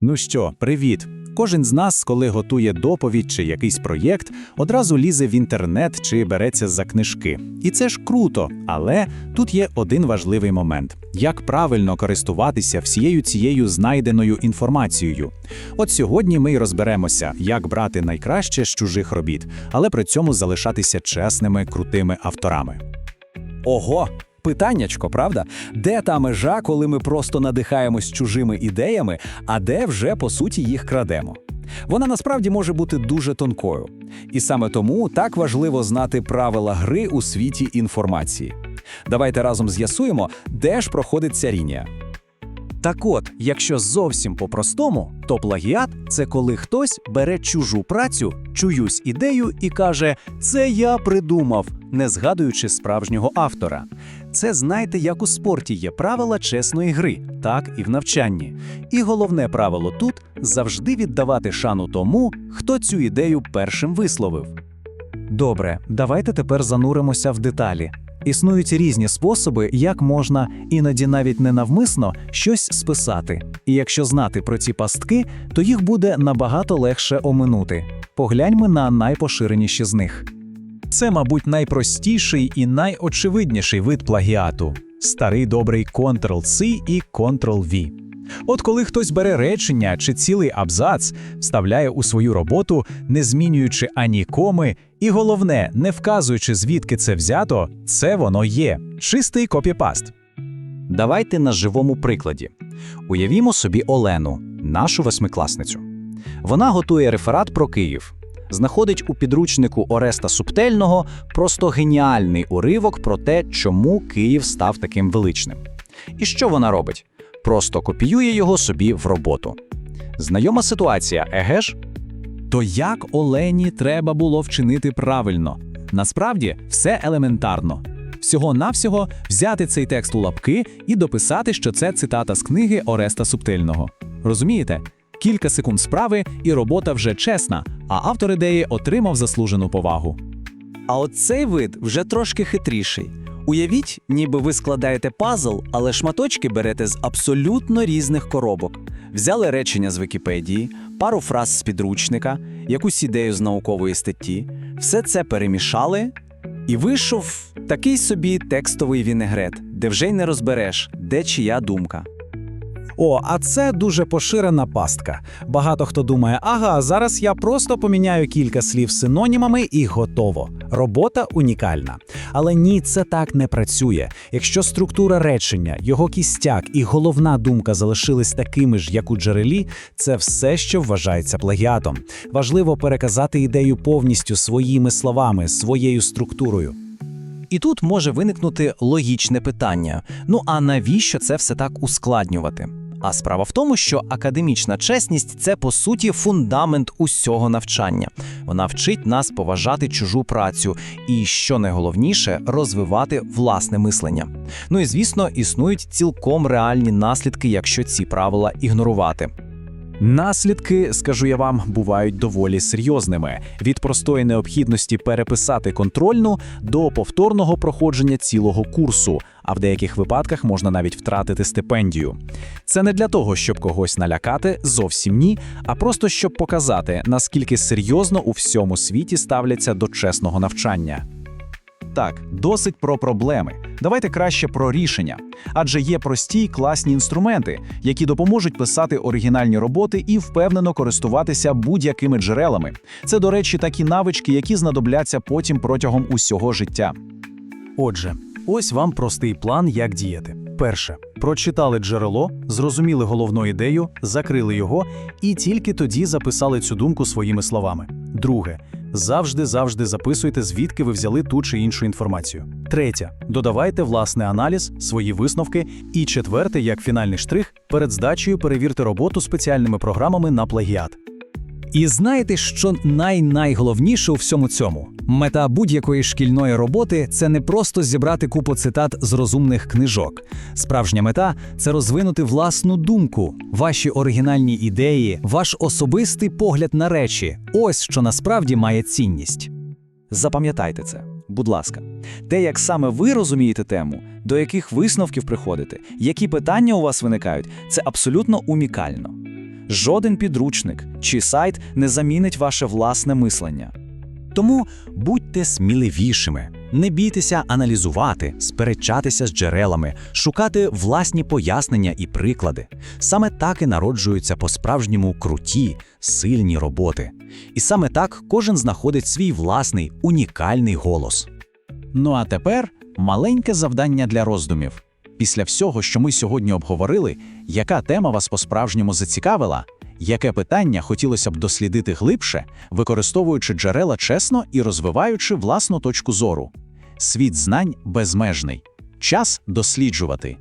Ну що, привіт! Кожен з нас, коли готує доповідь чи якийсь проєкт, одразу лізе в інтернет чи береться за книжки. І це ж круто, але тут є один важливий момент: як правильно користуватися всією цією знайденою інформацією. От сьогодні ми й розберемося, як брати найкраще з чужих робіт, але при цьому залишатися чесними, крутими авторами. Ого, питаннячко, правда? Де та межа, коли ми просто надихаємось чужими ідеями, а де вже по суті їх крадемо? Вона насправді може бути дуже тонкою. І саме тому так важливо знати правила гри у світі інформації. Давайте разом з'ясуємо, де ж проходить ця лінія. Так от, якщо зовсім по-простому, то плагіат це коли хтось бере чужу працю, чуюсь ідею і каже: Це я придумав, не згадуючи справжнього автора. Це знаєте, як у спорті є правила чесної гри, так і в навчанні. І головне правило тут завжди віддавати шану тому, хто цю ідею першим висловив. Добре, давайте тепер зануримося в деталі. Існують різні способи, як можна іноді навіть ненавмисно щось списати. І якщо знати про ці пастки, то їх буде набагато легше оминути. Погляньмо на найпоширеніші з них. Це, мабуть, найпростіший і найочевидніший вид плагіату старий добрий Ctrl-C і Ctrl-V. От коли хтось бере речення чи цілий абзац, вставляє у свою роботу, не змінюючи ані коми, і головне, не вказуючи, звідки це взято, це воно є чистий копіпаст. Давайте на живому прикладі. Уявімо собі Олену, нашу восьмикласницю. Вона готує реферат про Київ. Знаходить у підручнику Ореста Субтельного просто геніальний уривок про те, чому Київ став таким величним. І що вона робить? Просто копіює його собі в роботу. Знайома ситуація, еге ж? То як Олені треба було вчинити правильно? Насправді все елементарно. Всього-навсього взяти цей текст у лапки і дописати, що це цитата з книги Ореста Субтильного. Розумієте? Кілька секунд справи, і робота вже чесна, а автор ідеї отримав заслужену повагу. А от цей вид вже трошки хитріший. Уявіть, ніби ви складаєте пазл, але шматочки берете з абсолютно різних коробок. Взяли речення з Вікіпедії, пару фраз з підручника, якусь ідею з наукової статті, все це перемішали, і вийшов такий собі текстовий вінегрет, де вже й не розбереш, де чия думка. О, а це дуже поширена пастка. Багато хто думає, ага, зараз я просто поміняю кілька слів синонімами і готово. Робота унікальна. Але ні, це так не працює. Якщо структура речення, його кістяк і головна думка залишились такими ж, як у джерелі, це все, що вважається плагіатом. Важливо переказати ідею повністю своїми словами, своєю структурою. І тут може виникнути логічне питання: ну а навіщо це все так ускладнювати? А справа в тому, що академічна чесність це по суті фундамент усього навчання. Вона вчить нас поважати чужу працю і, що найголовніше, розвивати власне мислення. Ну і звісно, існують цілком реальні наслідки, якщо ці правила ігнорувати. Наслідки, скажу я вам, бувають доволі серйозними: від простої необхідності переписати контрольну до повторного проходження цілого курсу, а в деяких випадках можна навіть втратити стипендію. Це не для того, щоб когось налякати, зовсім ні, а просто щоб показати, наскільки серйозно у всьому світі ставляться до чесного навчання. Так, досить про проблеми. Давайте краще про рішення. Адже є прості й класні інструменти, які допоможуть писати оригінальні роботи і впевнено користуватися будь-якими джерелами. Це, до речі, такі навички, які знадобляться потім протягом усього життя. Отже, ось вам простий план, як діяти. Перше, прочитали джерело, зрозуміли головну ідею, закрили його і тільки тоді записали цю думку своїми словами. Друге, завжди завжди записуйте, звідки ви взяли ту чи іншу інформацію. Третє, додавайте власний аналіз, свої висновки. І четверте, як фінальний штрих, перед здачею перевірте роботу спеціальними програмами на плагіат. І знаєте, що най-найголовніше у всьому цьому? Мета будь-якої шкільної роботи це не просто зібрати купу цитат з розумних книжок. Справжня мета це розвинути власну думку, ваші оригінальні ідеї, ваш особистий погляд на речі. Ось що насправді має цінність. Запам'ятайте це, будь ласка, те, як саме ви розумієте тему, до яких висновків приходите, які питання у вас виникають, це абсолютно унікально. Жоден підручник чи сайт не замінить ваше власне мислення. Тому будьте сміливішими, не бійтеся аналізувати, сперечатися з джерелами, шукати власні пояснення і приклади. Саме так і народжуються по-справжньому круті, сильні роботи. І саме так кожен знаходить свій власний унікальний голос. Ну а тепер маленьке завдання для роздумів. Після всього, що ми сьогодні обговорили, яка тема вас по-справжньому зацікавила? Яке питання хотілося б дослідити глибше, використовуючи джерела чесно і розвиваючи власну точку зору? Світ знань безмежний. Час досліджувати.